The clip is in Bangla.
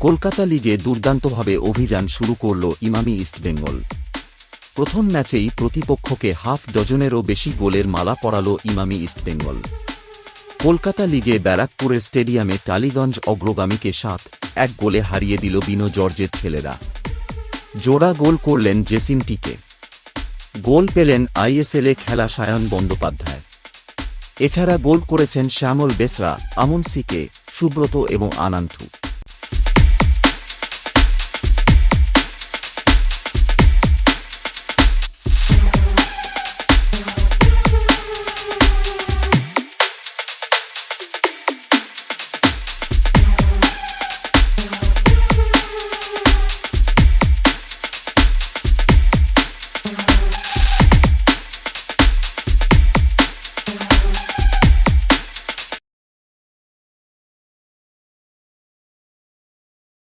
কলকাতা লিগে দুর্দান্তভাবে অভিযান শুরু করল ইমামি ইস্টবেঙ্গল প্রথম ম্যাচেই প্রতিপক্ষকে হাফ ডজনেরও বেশি গোলের মালা পরাল ইমামি ইস্টবেঙ্গল কলকাতা লিগে ব্যারাকপুরের স্টেডিয়ামে টালিগঞ্জ অগ্রগামীকে সাত এক গোলে হারিয়ে দিল বিনো জর্জের ছেলেরা। জোড়া গোল করলেন জেসিন টিকে। গোল পেলেন আইএসএলে খেলা সায়ন বন্দ্যোপাধ্যায়। এছাড়া গোল করেছেন শ্যামল বেসরা, আমন সিকে, সুব্রত এবং আনান্থু